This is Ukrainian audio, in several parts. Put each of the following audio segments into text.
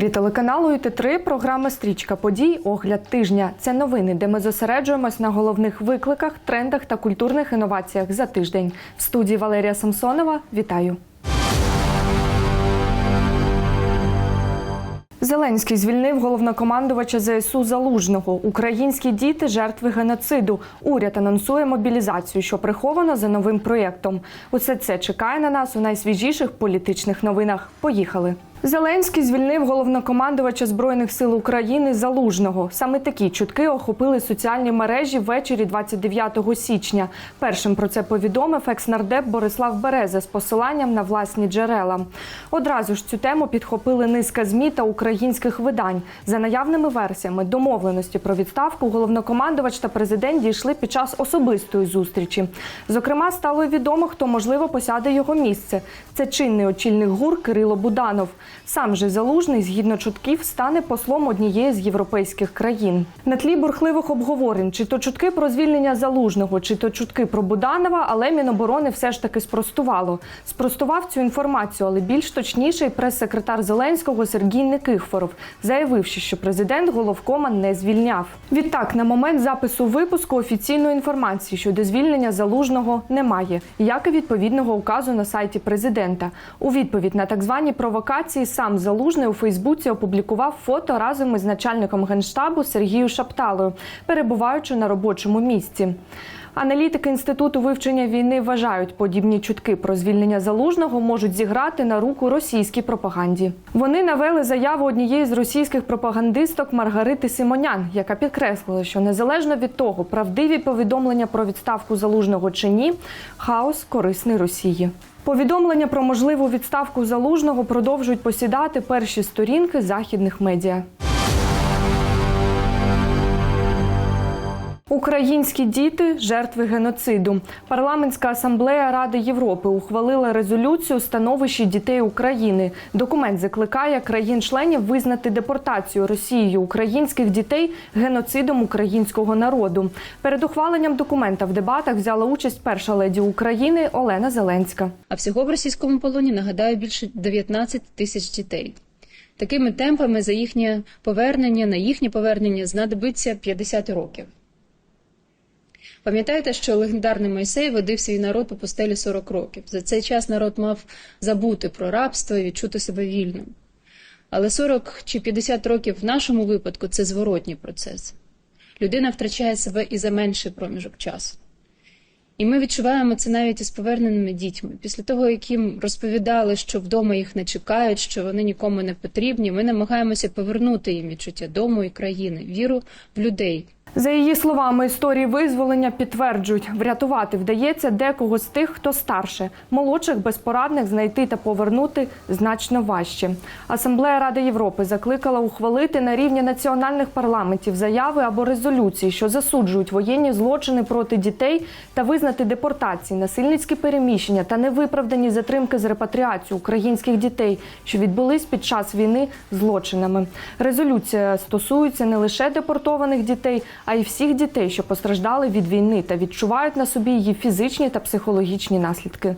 ефірі телеканалу ІТ3 програма Стрічка подій Огляд тижня. Це новини, де ми зосереджуємось на головних викликах, трендах та культурних інноваціях за тиждень. В студії Валерія Самсонова. Вітаю. Зеленський звільнив головнокомандувача ЗСУ Залужного. Українські діти жертви геноциду. Уряд анонсує мобілізацію, що приховано за новим проєктом. Усе це чекає на нас у найсвіжіших політичних новинах. Поїхали. Зеленський звільнив головнокомандувача збройних сил України Залужного. Саме такі чутки охопили соціальні мережі ввечері 29 січня. Першим про це повідомив екс-нардеп Борислав Береза з посиланням на власні джерела. Одразу ж цю тему підхопили низка змі та українських видань. За наявними версіями домовленості про відставку головнокомандувач та президент дійшли під час особистої зустрічі. Зокрема, стало відомо, хто можливо посяде його місце. Це чинний очільник ГУР Кирило Буданов. Сам же залужний, згідно чутків, стане послом однієї з європейських країн. На тлі бурхливих обговорень, чи то чутки про звільнення залужного, чи то чутки про Буданова, але Міноборони все ж таки спростувало. Спростував цю інформацію, але більш точніше, прес-секретар Зеленського Сергій Никифоров, заявивши, що президент головкома не звільняв. Відтак, на момент запису випуску офіційної інформації щодо звільнення залужного немає, як і відповідного указу на сайті президента. У відповідь на так звані провокації сам залужний у Фейсбуці опублікував фото разом із начальником генштабу Сергією Шапталою, перебуваючи на робочому місці. Аналітики інституту вивчення війни вважають, подібні чутки про звільнення залужного можуть зіграти на руку російській пропаганді. Вони навели заяву однієї з російських пропагандисток Маргарити Симонян, яка підкреслила, що незалежно від того, правдиві повідомлення про відставку залужного чи ні, хаос корисний Росії. Повідомлення про можливу відставку залужного продовжують посідати перші сторінки західних медіа. Українські діти жертви геноциду. Парламентська асамблея Ради Європи ухвалила резолюцію становищі дітей України. Документ закликає країн-членів визнати депортацію Росією українських дітей геноцидом українського народу. Перед ухваленням документа в дебатах взяла участь перша леді України Олена Зеленська. А всього в російському полоні нагадаю більше 19 тисяч дітей. Такими темпами за їхнє повернення на їхнє повернення знадобиться 50 років. Пам'ятаєте, що легендарний Мойсей водив свій народ по пустелі 40 років. За цей час народ мав забути про рабство і відчути себе вільним. Але 40 чи 50 років в нашому випадку це зворотній процес. Людина втрачає себе і за менший проміжок часу. І ми відчуваємо це навіть із поверненими дітьми. Після того, як їм розповідали, що вдома їх не чекають, що вони нікому не потрібні, ми намагаємося повернути їм відчуття дому і країни, віру в людей. За її словами, історії визволення підтверджують, врятувати вдається декого з тих, хто старше. Молодших безпорадних знайти та повернути значно важче. Асамблея Ради Європи закликала ухвалити на рівні національних парламентів заяви або резолюції, що засуджують воєнні злочини проти дітей та визнати депортації, насильницькі переміщення та невиправдані затримки з репатріацією українських дітей, що відбулись під час війни злочинами. Резолюція стосується не лише депортованих дітей а й всіх дітей, що постраждали від війни та відчувають на собі її фізичні та психологічні наслідки.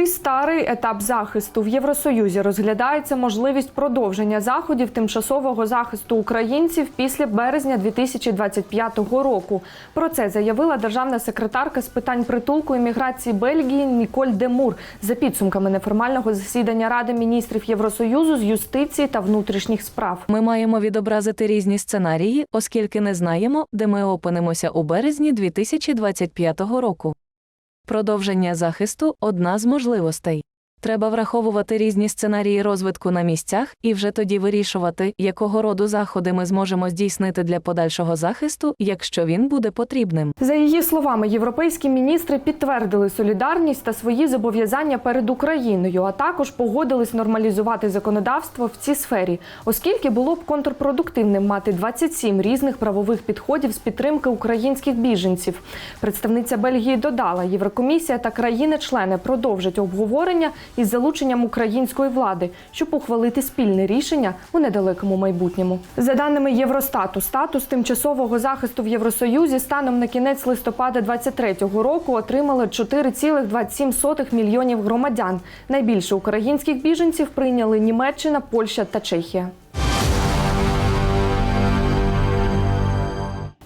Новий старий етап захисту в Євросоюзі розглядається можливість продовження заходів тимчасового захисту українців після березня 2025 року. Про це заявила державна секретарка з питань притулку і міграції Бельгії Ніколь Демур за підсумками неформального засідання Ради міністрів Євросоюзу з юстиції та внутрішніх справ. Ми маємо відобразити різні сценарії, оскільки не знаємо, де ми опинимося у березні 2025 року. Продовження захисту одна з можливостей. Треба враховувати різні сценарії розвитку на місцях і вже тоді вирішувати, якого роду заходи ми зможемо здійснити для подальшого захисту, якщо він буде потрібним. За її словами, європейські міністри підтвердили солідарність та свої зобов'язання перед Україною, а також погодились нормалізувати законодавство в цій сфері, оскільки було б контрпродуктивним мати 27 різних правових підходів з підтримки українських біженців. Представниця Бельгії додала, Єврокомісія та країни-члени продовжать обговорення із залученням української влади, щоб ухвалити спільне рішення у недалекому майбутньому. За даними Євростату, статус тимчасового захисту в Євросоюзі станом на кінець листопада 2023 року отримали 4,27 мільйонів громадян. Найбільше українських біженців прийняли Німеччина, Польща та Чехія.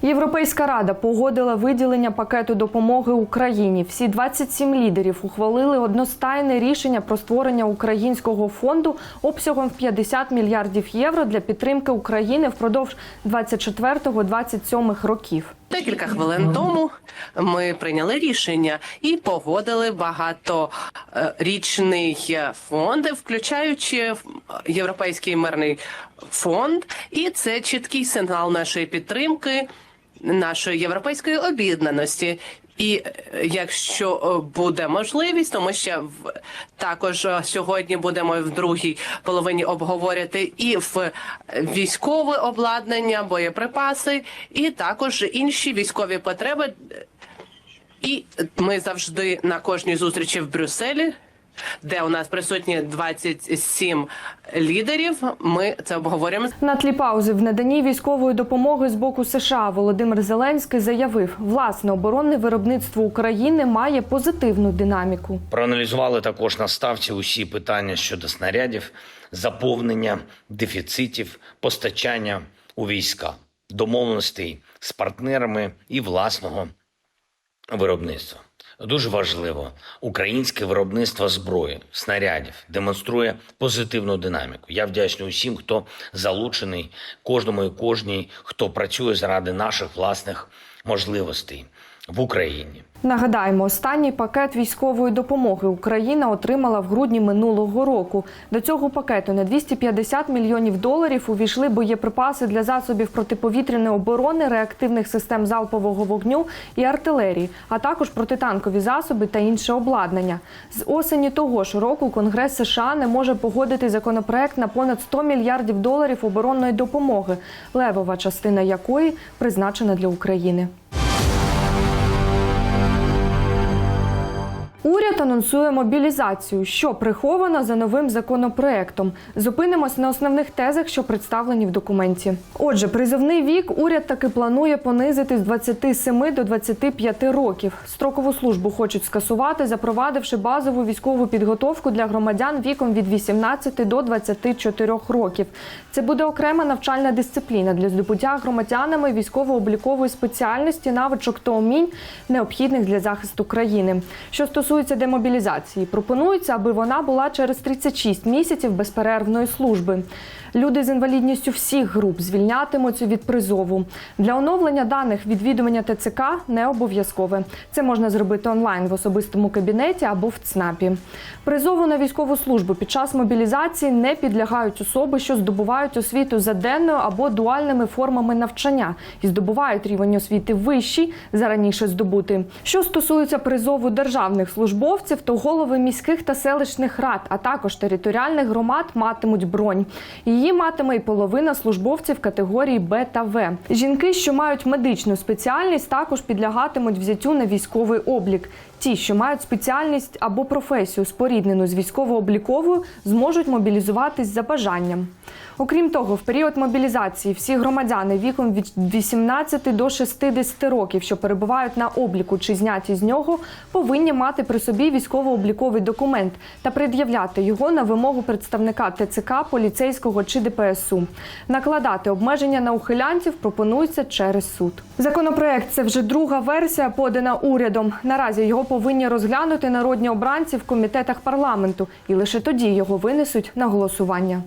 Європейська рада погодила виділення пакету допомоги Україні. Всі 27 лідерів ухвалили одностайне рішення про створення українського фонду обсягом в 50 мільярдів євро для підтримки України впродовж 24-27 років. Декілька хвилин тому ми прийняли рішення і погодили багаторічний фонд, включаючи Європейський мирний фонд, і це чіткий сигнал нашої підтримки, нашої європейської об'єднаності. І е, якщо е, буде можливість, то ми ще в також е, сьогодні будемо в другій половині обговорювати і в військове обладнання, боєприпаси, і також інші військові потреби. І ми завжди на кожній зустрічі в Брюсселі, де у нас присутні 27 лідерів. Ми це обговорюємо На тлі паузи в наданні військової допомоги з боку США Володимир Зеленський заявив, власне оборонне виробництво України має позитивну динаміку. Проаналізували також на ставці усі питання щодо снарядів, заповнення дефіцитів, постачання у війська, домовленостей з партнерами і власного виробництва. Дуже важливо, українське виробництво зброї, снарядів демонструє позитивну динаміку. Я вдячний усім, хто залучений, кожному і кожній, хто працює заради наших власних можливостей в Україні. Нагадаємо, останній пакет військової допомоги Україна отримала в грудні минулого року. До цього пакету на 250 мільйонів доларів увійшли боєприпаси для засобів протиповітряної оборони, реактивних систем залпового вогню і артилерії, а також протитанкові засоби та інше обладнання. З осені того ж року Конгрес США не може погодити законопроект на понад 100 мільярдів доларів оборонної допомоги, левова частина якої призначена для України. Уряд анонсує мобілізацію, що приховано за новим законопроектом. Зупинимось на основних тезах, що представлені в документі. Отже, призовний вік уряд таки планує понизити з 27 до 25 років. Строкову службу хочуть скасувати, запровадивши базову військову підготовку для громадян віком від 18 до 24 років. Це буде окрема навчальна дисципліна для здобуття громадянами військово-облікової спеціальності, навичок та умінь, необхідних для захисту країни. Що стосується демобілізації, пропонується, аби вона була через 36 місяців безперервної служби. Люди з інвалідністю всіх груп звільнятимуться від призову. Для оновлення даних відвідування ТЦК не обов'язкове. Це можна зробити онлайн в особистому кабінеті або в ЦНАПі. Призову на військову службу під час мобілізації не підлягають особи, що здобувають освіту за денною або дуальними формами навчання і здобувають рівень освіти вищий за раніше здобути. Що стосується призову державних службовців, то голови міських та селищних рад, а також територіальних громад матимуть бронь. Її матиме і половина службовців категорії Б та В. Жінки, що мають медичну спеціальність, також підлягатимуть взяттю на військовий облік. Ті, що мають спеціальність або професію споріднену з військово-обліковою, зможуть мобілізуватись за бажанням. Окрім того, в період мобілізації всі громадяни віком від 18 до 60 років, що перебувають на обліку чи зняті з нього, повинні мати при собі військово-обліковий документ та пред'являти його на вимогу представника ТЦК, поліцейського чи ДПСУ. Накладати обмеження на ухилянців пропонується через суд. Законопроект це вже друга версія, подана урядом. Наразі його повинні розглянути народні обранці в комітетах парламенту, і лише тоді його винесуть на голосування.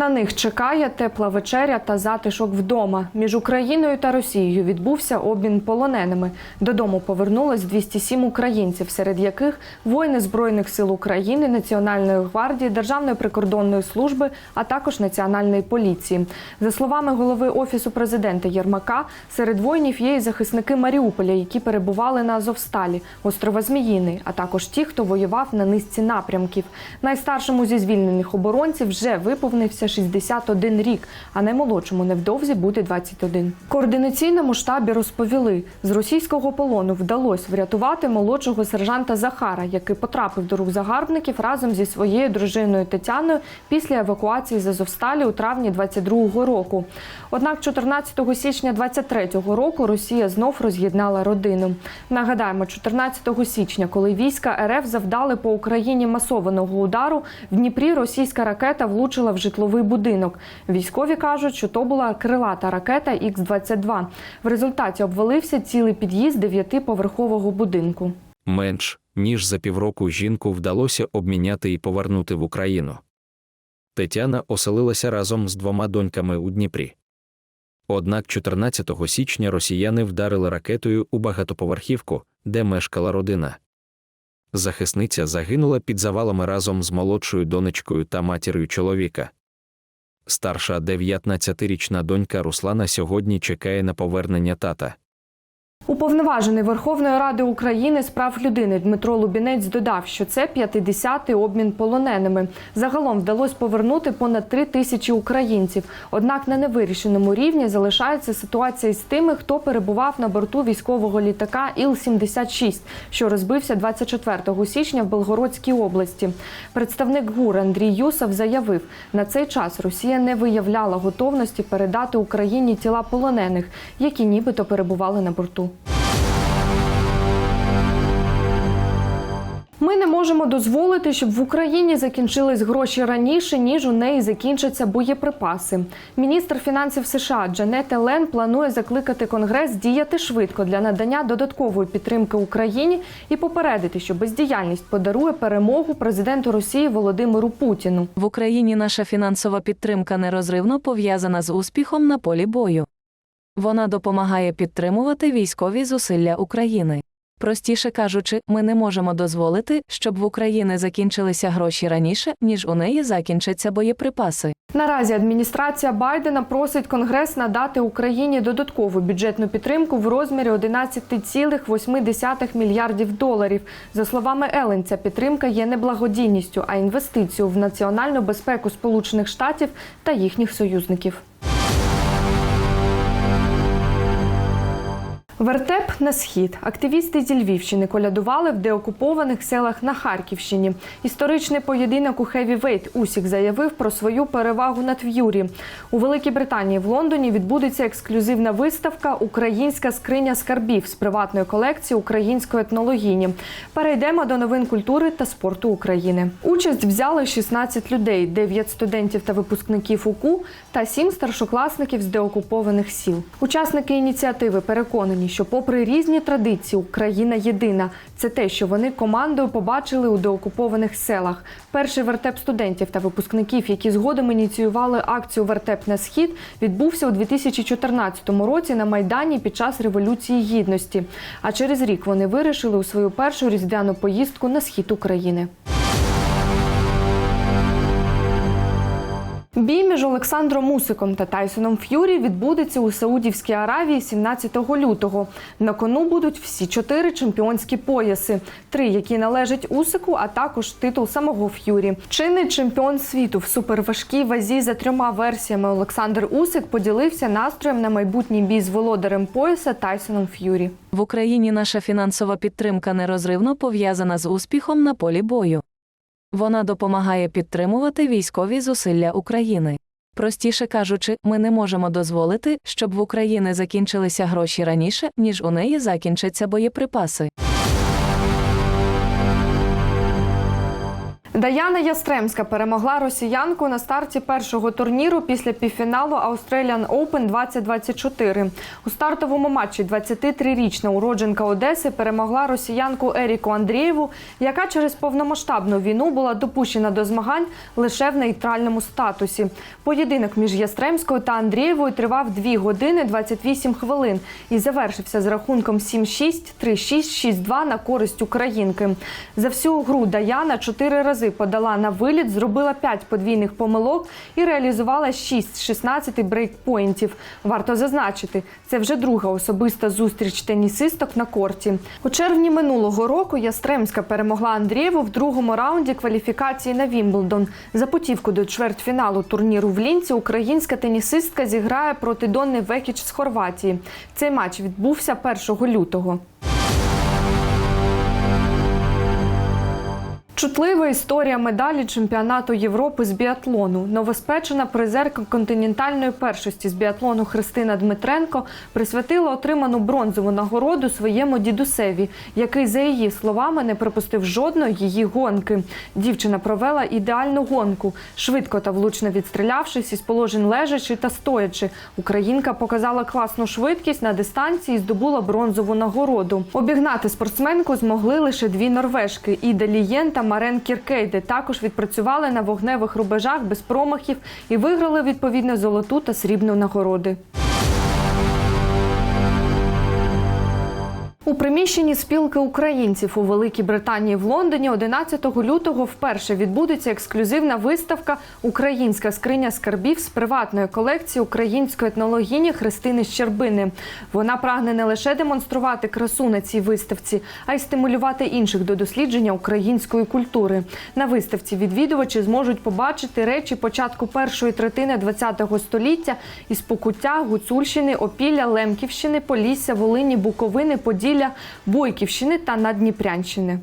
На них чекає тепла вечеря та затишок вдома. Між Україною та Росією відбувся обмін полоненими. Додому повернулось 207 українців, серед яких воїни Збройних сил України, Національної гвардії, Державної прикордонної служби, а також Національної поліції. За словами голови офісу президента Єрмака, серед воїнів є і захисники Маріуполя, які перебували на Азовсталі, острова Зміїний, а також ті, хто воював на низці напрямків. Найстаршому зі звільнених оборонців вже виповнився виповнився 61 рік, а наймолодшому невдовзі буде 21. В координаційному штабі розповіли, з російського полону вдалося врятувати молодшого сержанта Захара, який потрапив до рук загарбників разом зі своєю дружиною Тетяною після евакуації з Азовсталі у травні 22-го року. Однак 14 січня 23-го року Росія знов роз'єднала родину. Нагадаємо, 14 січня, коли війська РФ завдали по Україні масованого удару, в Дніпрі російська ракета влучила в житловий будинок. Військові кажуть, що то була крилата ракета Х-22. В результаті обвалився цілий під'їзд дев'ятиповерхового будинку. Менш ніж за півроку жінку вдалося обміняти і повернути в Україну. Тетяна оселилася разом з двома доньками у Дніпрі. Однак 14 січня росіяни вдарили ракетою у багатоповерхівку, де мешкала родина. Захисниця загинула під завалами разом з молодшою донечкою та матір'ю чоловіка. Старша 19-річна донька Руслана сьогодні чекає на повернення тата. Уповноважений Верховної Ради України з прав людини Дмитро Лубінець додав, що це 50-й обмін полоненими. Загалом вдалося повернути понад три тисячі українців. Однак на невирішеному рівні залишається ситуація з тими, хто перебував на борту військового літака Іл-76, що розбився 24 січня в Белгородській області. Представник ГУР Андрій Юсов заявив, на цей час Росія не виявляла готовності передати Україні тіла полонених, які нібито перебували на борту. Ми не можемо дозволити, щоб в Україні закінчились гроші раніше, ніж у неї закінчаться боєприпаси. Міністр фінансів США Джанет Елен планує закликати Конгрес діяти швидко для надання додаткової підтримки Україні і попередити, що бездіяльність подарує перемогу президенту Росії Володимиру Путіну. В Україні наша фінансова підтримка нерозривно пов'язана з успіхом на полі бою. Вона допомагає підтримувати військові зусилля України. Простіше кажучи, ми не можемо дозволити, щоб в Україні закінчилися гроші раніше, ніж у неї закінчаться боєприпаси. Наразі адміністрація Байдена просить Конгрес надати Україні додаткову бюджетну підтримку в розмірі 11,8 мільярдів доларів. За словами Елен, ця підтримка є не благодійністю, а інвестицією в національну безпеку Сполучених Штатів та їхніх союзників. Вертеп на схід. Активісти зі Львівщини колядували в деокупованих селах на Харківщині. Історичний поєдинок у хевівейт Усік заявив про свою перевагу над Ф'юрі. У Великій Британії в Лондоні відбудеться ексклюзивна виставка Українська скриня скарбів з приватної колекції української етнологіні. Перейдемо до новин культури та спорту України. Участь взяли 16 людей, 9 студентів та випускників УКУ та 7 старшокласників з деокупованих сіл. Учасники ініціативи переконані, що, попри різні традиції, Україна єдина. Це те, що вони командою побачили у деокупованих селах. Перший вертеп студентів та випускників, які згодом ініціювали акцію Вертеп на схід, відбувся у 2014 році на майдані під час революції гідності. А через рік вони вирішили у свою першу різдвяну поїздку на схід України. Бій між Олександром Мусиком та Тайсоном Ф'юрі відбудеться у Саудівській Аравії 17 лютого. На кону будуть всі чотири чемпіонські пояси: три, які належать Усику, а також титул самого Ф'юрі. Чинний чемпіон світу в суперважкій вазі за трьома версіями Олександр Усик поділився настроєм на майбутній бій з володарем пояса Тайсоном Ф'юрі. В Україні наша фінансова підтримка нерозривно пов'язана з успіхом на полі бою. Вона допомагає підтримувати військові зусилля України. Простіше кажучи, ми не можемо дозволити, щоб в Україні закінчилися гроші раніше, ніж у неї закінчаться боєприпаси. Даяна Ястремська перемогла росіянку на старті першого турніру після півфіналу Australian Open 2024. У стартовому матчі 23-річна уродженка Одеси перемогла росіянку Еріку Андрієву, яка через повномасштабну війну була допущена до змагань лише в нейтральному статусі. Поєдинок між Ястремською та Андрієвою тривав 2 години 28 хвилин і завершився з рахунком 7-6, 3-6, 6-2 на користь українки. За всю гру Даяна чотири рази рази подала на виліт, зробила 5 подвійних помилок і реалізувала 6 з 16 брейкпоінтів. Варто зазначити, це вже друга особиста зустріч тенісисток на корті. У червні минулого року Ястремська перемогла Андрієву в другому раунді кваліфікації на Вімблдон. За путівку до чвертьфіналу турніру в Лінці українська тенісистка зіграє проти Донни Векіч з Хорватії. Цей матч відбувся 1 лютого. Чутлива історія медалі чемпіонату Європи з біатлону. Новоспечена призерка континентальної першості з біатлону Христина Дмитренко присвятила отриману бронзову нагороду своєму дідусеві, який, за її словами, не пропустив жодної її гонки. Дівчина провела ідеальну гонку, швидко та влучно відстрілявшись із положень лежачи та стоячи. Українка показала класну швидкість на дистанції і здобула бронзову нагороду. Обігнати спортсменку змогли лише дві норвежки Іда Лієн та Марен Кіркейде. Також відпрацювали на вогневих рубежах без промахів і виграли відповідно золоту та срібну нагороди. Приміщенні спілки українців у Великій Британії в Лондоні 11 лютого вперше відбудеться ексклюзивна виставка Українська скриня скарбів з приватної колекції української етнологині Христини Щербини. Вона прагне не лише демонструвати красу на цій виставці, а й стимулювати інших до дослідження української культури. На виставці відвідувачі зможуть побачити речі початку першої третини ХХ століття із Покуття, Гуцульщини, Опілля, Лемківщини, Полісся, Волині, Буковини, Поділля, Бойківщини та Надніпрянщини.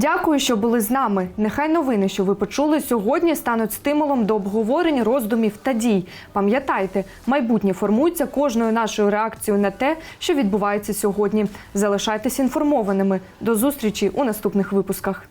Дякую, що були з нами. Нехай новини, що ви почули сьогодні, стануть стимулом до обговорень, роздумів та дій. Пам'ятайте, майбутнє формується кожною нашою реакцією на те, що відбувається сьогодні. Залишайтесь інформованими. До зустрічі у наступних випусках.